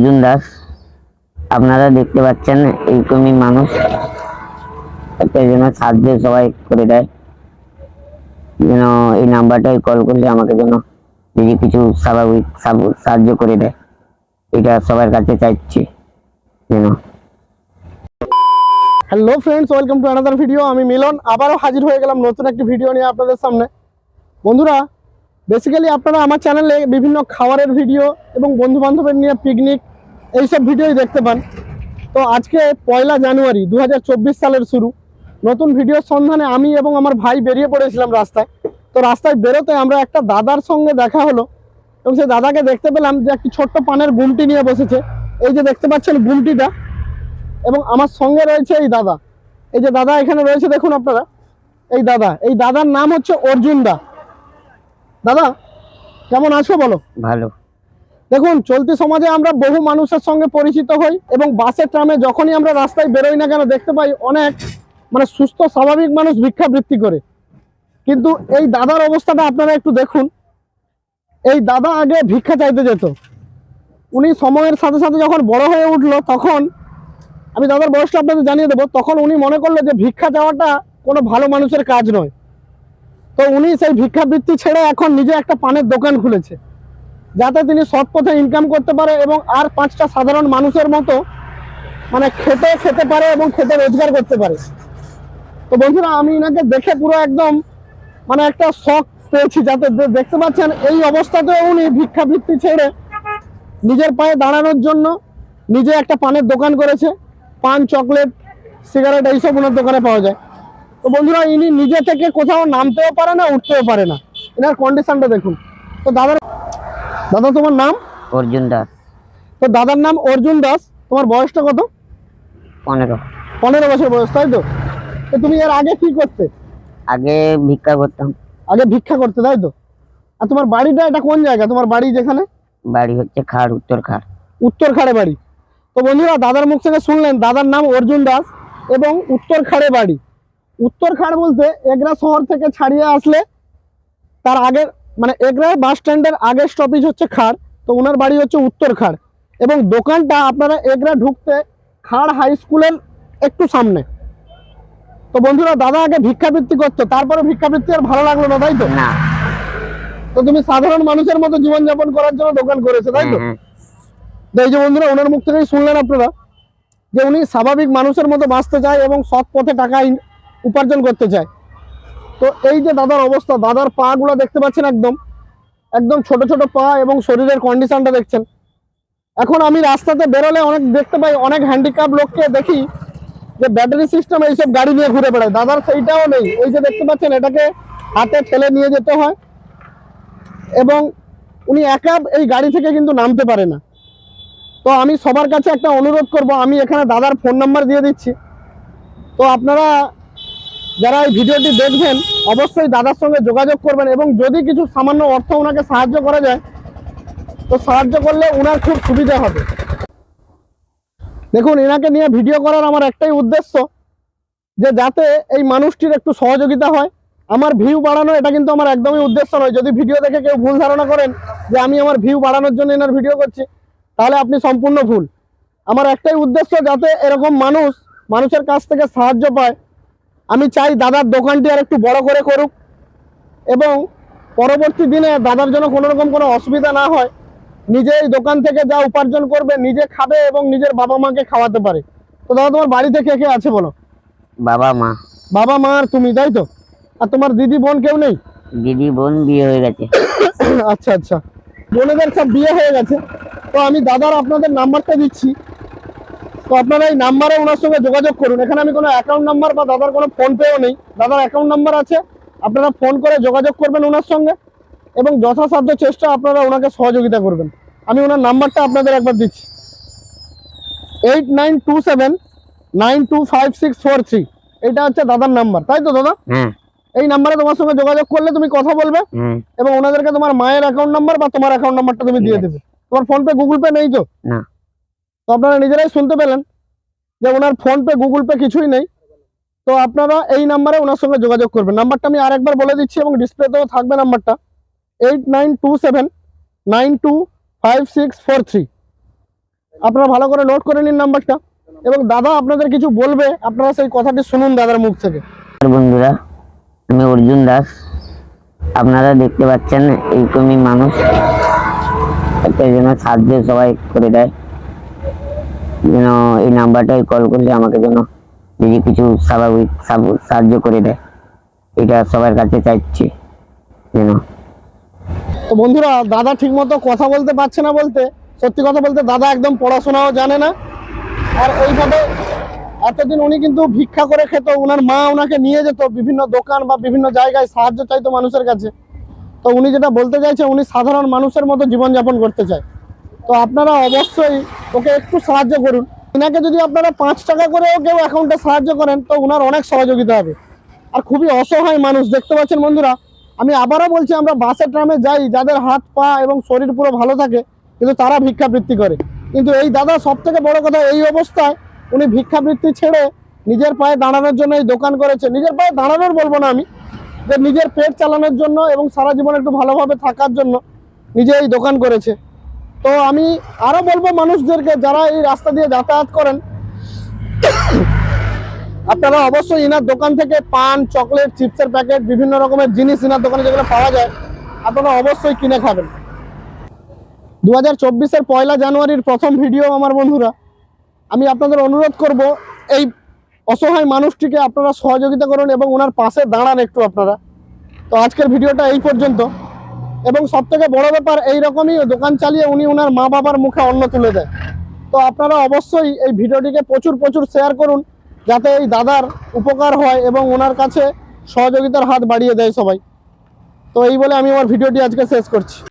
অর্জুন দাস, আপনারা দেখতে পাচ্ছেন এইরকমই মানুষ। একটা যেন সাহায্য সবাই করে দেয়। যেন এই নাম্বারটায় কল করলে আমাকে যেন যদি কিছু স্বাভাবিক সাহায্য করে দেয়। এটা সবার কাছে চাইছি, যেন। Hello friends welcome to another video আমি মিলন, আবারও হাজির হয়ে গেলাম নতুন একটি ভিডিও নিয়ে আপনাদের সামনে। বন্ধুরা বেসিক্যালি আপনারা আমার চ্যানেলে বিভিন্ন খাবারের ভিডিও এবং বন্ধু বান্ধবের নিয়ে পিকনিক এইসব ভিডিওই দেখতে পান। তো আজকে পয়লা জানুয়ারি দু হাজার চব্বিশ সালের শুরু। নতুন ভিডিওর সন্ধানে আমি এবং আমার ভাই বেরিয়ে পড়েছিলাম রাস্তায়। তো রাস্তায় বেরোতে আমরা একটা দাদার সঙ্গে দেখা হলো এবং সেই দাদাকে দেখতে পেলাম যে একটি ছোট্ট পানের গুমটি নিয়ে বসেছে। এই যে দেখতে পাচ্ছেন গুমটিটা এবং আমার সঙ্গে রয়েছে এই দাদা। এই যে দাদা এখানে রয়েছে দেখুন আপনারা। এই দাদা, এই দাদার নাম হচ্ছে অর্জুন দা। দাদা, কেমন আছো বলো? ভালো। দেখুন, চলতি সমাজে আমরা বহু মানুষের সঙ্গে পরিচিত হই এবং বাসে ট্রামে যখনই আমরা রাস্তায় বেরোই না কেন দেখতে পাই অনেক মানে সুস্থ, স্বাভাবিক মানুষ ভিক্ষাবৃত্তি করে। কিন্তু এই দাদার অবস্থাটা আপনারা একটু দেখুন। এই দাদা আগে ভিক্ষা চাইতে যেত। উনি সময়ের সাথে সাথে যখন বড় হয়ে উঠল, তখন আমি দাদার বয়সটা আপনাদের জানিয়ে দেবো, তখন উনি মনে করল যে ভিক্ষা চাওয়াটা কোনো ভালো মানুষের কাজ নয়। তো উনি সেই ভিক্ষাবৃত্তি ছেড়ে এখন নিজে একটা পানের দোকান খুলেছে। যাতে তিনি সৎ পথে ইনকাম করতে পারে এবং আর পাঁচটা সাধারণ মানুষের মতো মানে খেতে খেতে পারে এবং খেতে রোজগার করতে পারে। তো বন্ধুরা, আমি এনাকে দেখে পুরো একদম মানে একটা শখ পেয়েছি, যাতে দেখতে পাচ্ছেন এই অবস্থাতেও উনি ভিক্ষাবৃত্তি ছেড়ে নিজের পায়ে দাঁড়ানোর জন্য নিজে একটা পানের দোকান করেছে। পান, চকলেট, সিগারেট এইসব ওনার দোকানে পাওয়া যায়। তো বন্ধুরা, ইনি নিজে থেকে কোথাও নামতেও পারে না, উঠতেও পারে না। এনার কন্ডিশনটা দেখুন। তো দাদার দাদা তোমার নাম? অর্জুন দাস। তো দাদার নাম অর্জুন দাস। তোমার বয়সটা কত? পনেরো। পনেরো বছর বয়স তাই তো? তো তুমি এর আগে কি করতে? আগে ভিক্ষা করতাম। আগে ভিক্ষা করতে তাই তো? আর তোমার বাড়িটা এটা কোন জায়গা? তোমার বাড়ি যেখানে? বাড়ি হচ্ছে খাড় উত্তর খাড়। উত্তর খাড়ে বাড়ি। তো বন্ধুরা দাদার মুখ থেকে শুনলেন দাদার নাম অর্জুন দাস এবং উত্তর খাড়ে বাড়ি। উত্তর খাড় বলতে এগরা শহর থেকে ছাড়িয়ে আসলে তার আগের মানে এগরা বাস স্ট্যান্ডের আগের স্টপেজ হচ্ছে খাড় তো ওনার বাড়ি হচ্ছে উত্তর খাড়। এবং দোকানটা আপনারা এগরা ঢুকতে খাড় হাই স্কুলের একটু সামনে। তো বন্ধুরা দাদা আগে ভিক্ষাবৃত্তি করতো তারপরে ভিক্ষাবৃত্তি আর ভালো লাগল না তাই তো? না। তো তুমি সাধারণ মানুষের মতো জীবনযাপন করার জন্য দোকান করেছ তাই তো। এই যে বন্ধুরা ওনার মুখ থেকেই শুনলেন আপনারা যে উনি স্বাভাবিক মানুষের মতো বাঁচতে চায় এবং সৎ পথে টাকা উপার্জন করতে চায়। তো এই যে দাদার অবস্থা, দাদার পা গুলো দেখতে পাচ্ছেন একদম একদম ছোট ছোট পা এবং শরীরের কন্ডিশনটা দেখছেন। এখন আমি রাস্তাতে বেরোলে অনেক দেখতে পাই, অনেক হ্যান্ডিক্যাপ লোককে দেখি যে ব্যাটারি সিস্টেম এইসব গাড়ি নিয়ে ঘুরে বেড়ায়। দাদার সেইটাও নেই। এই যে দেখতে পাচ্ছেন, এটাকে হাতে ঠেলে নিয়ে যেতে হয় এবং উনি একা এই গাড়ি থেকে কিন্তু নামতে পারে না। তো আমি সবার কাছে একটা অনুরোধ করব, আমি এখানে দাদার ফোন নাম্বার দিয়ে দিচ্ছি। তো আপনারা যারা এই ভিডিওটি দেখবেন, অবশ্যই দাদার সঙ্গে যোগাযোগ করবেন এবং যদি কিছু সামান্য অর্থ ওনাকে সাহায্য করা যায়, তো সাহায্য করলে ওনার খুব সুবিধা হবে। দেখুন, এনাকে নিয়ে ভিডিও করার আমার একটাই উদ্দেশ্য যে যাতে এই মানুষটির একটু সহযোগিতা হয়। আমার ভিউ বাড়ানো, এটা কিন্তু আমার একদমই উদ্দেশ্য নয়। যদি ভিডিও দেখে কেউ ভুল ধারণা করেন যে আমি আমার ভিউ বাড়ানোর জন্য এনার ভিডিও করছি, তাহলে আপনি সম্পূর্ণ ভুল। আমার একটাই উদ্দেশ্য যাতে এরকম মানুষ মানুষের কাছ থেকে সাহায্য পায় আমি চাই দাদার দোকানটি আর একটু বড় করে করুক। এবং পরবর্তী দিনে দাদার জন্য কোনো রকম কোনো অসুবিধা না হয় নিজে এই দোকান থেকে যা উপার্জন করবে নিজে খাবে এবং নিজের বাবা মাকে খাওয়াতে পারে। তো দাদা তোমার বাড়িতে কে কে আছে বলো? বাবা মা। বাবা মা আর তুমি তাই তো? আর তোমার দিদি বোন কেউ নেই? দিদি বোন বিয়ে হয়ে গেছে। আচ্ছা আচ্ছা। বোনেদের সব বিয়ে হয়ে গেছে। তো আমি দাদার আপনাদের নাম্বারটা দিচ্ছি। তো আপনারা এই নাম্বারে ওনার সঙ্গে যোগাযোগ করুন। এখানে আমি কোনো অ্যাকাউন্ট নাম্বার বা দাদার কোনো ফোন পেও নেই। দাদার অ্যাকাউন্ট নাম্বার আছে। আপনারা ফোন করে যোগাযোগ করবেন ওনার সঙ্গে এবং যথাসাধ্য চেষ্টা আপনারা ওনাকে সহযোগিতা করবেন। আমি ওনার নাম্বারটা আপনাদের একবার দিচ্ছি। Eight nine two seven nine two five six four three এইটা হচ্ছে দাদার নাম্বার। তাই তো দাদা? এই নাম্বারে তোমার সঙ্গে যোগাযোগ করলে তুমি কথা বলবে। এবং ওনাদেরকে তোমার মায়ের অ্যাকাউন্ট নাম্বার বা তোমার অ্যাকাউন্ট নাম্বারটা তুমি দিয়ে দেবে। তোমার ফোন পে গুগল পে নেই তো? না। তো আপনারা নিজেরাই শুনতে পেলেন যে ওনার ফোন পে গুগল পে কিছুই নেই। তো আপনারা এই নাম্বারে ওনার সঙ্গে যোগাযোগ করবেন। নাম্বারটা আমি আরেকবার বলে দিচ্ছি এবং ডিসপ্লেতেও থাকবে নাম্বারটা eight nine two seven nine two five six four three আপনারা ভালো করে নোট করে নিন নাম্বারটা এবং দাদা আপনাদের কিছু বলবে, আপনারা সেই কথাটি শুনুন দাদার মুখ থেকে। বন্ধুরা আমি অর্জুন দাস, আপনারা দেখতে পাচ্ছেন এইরকমই মানুষ। একটা যেন সাহায্য সবাই করে দেয়। যেন এই নাম্বারটায় কল করলে আমাকে যেন যদি কিছু স্বাভাবিক সাব- সাহায্য করে দেয়। এটা সবার কাছে চাইছি, যেন। তো বন্ধুরা, দাদা ঠিকমতো কথা বলতে পারছে না বলতে, সত্যি কথা বলতে দাদা একদম পড়াশোনাও জানে না। আর এইভাবে এতদিন উনি কিন্তু ভিক্ষা করে খেত ওনার মা ওনাকে নিয়ে যেত, বিভিন্ন দোকান বা বিভিন্ন জায়গায় সাহায্য চাইতো মানুষের কাছে। তো উনি যেটা বলতে চাইছে, উনি সাধারণ মানুষের মতো জীবনযাপন করতে চায়। তো আপনারা অবশ্যই ওকে একটু সাহায্য করুন। এনাকে যদি আপনারা পাঁচ টাকা করেও কেউ অ্যাকাউন্টে সাহায্য করেন, তো ওনার অনেক সহযোগিতা হবে। আর খুবই অসহায় মানুষ, দেখতে পাচ্ছেন বন্ধুরা, আমি আবারও বলছি, আমরা বাসে, ট্রামে যাই, যাদের হাত, পা এবং শরীর পুরো ভালো থাকে, কিন্তু তারা ভিক্ষাবৃত্তি করে। কিন্তু এই দাদা সব থেকে বড় কথা, এই অবস্থায় উনি ভিক্ষাবৃত্তি ছেড়ে নিজের পায়ে দাঁড়ানোর জন্য এই দোকান করেছে। নিজের পায়ে দাঁড়ানোর বলব না আমি, যে নিজের পেট চালানোর জন্য এবং সারা জীবন একটু ভালোভাবে থাকার জন্য নিজে এই দোকান করেছে। তো আমি আরও বলব মানুষদেরকে, যারা এই রাস্তা দিয়ে যাতায়াত করেন, আপনারা অবশ্যই ইনার দোকান থেকে পান, চকলেট, চিপসের প্যাকেট, বিভিন্ন রকমের জিনিস ইনার দোকানে যেগুলো পাওয়া যায়, আপনারা অবশ্যই কিনে খাবেন। দু হাজার চব্বিশের পয়লা জানুয়ারির প্রথম ভিডিও আমার বন্ধুরা, আমি আপনাদের অনুরোধ করব, এই অসহায় মানুষটিকে আপনারা সহযোগিতা করুন এবং ওনার পাশে দাঁড়ান একটু আপনারা। তো আজকের ভিডিওটা এই পর্যন্ত। এবং সব থেকে বড় ব্যাপার, এইরকমই দোকান চালিয়ে উনি ওনার মা বাবার মুখে অন্ন তুলে দেয়। তো আপনারা অবশ্যই এই ভিডিওটিকে প্রচুর প্রচুর শেয়ার করুন, যাতে এই দাদার উপকার হয় এবং ওনার কাছে সহযোগিতার হাত বাড়িয়ে দেয় সবাই। তো এই বলে আমি আমার ভিডিওটি আজকে শেষ করছি।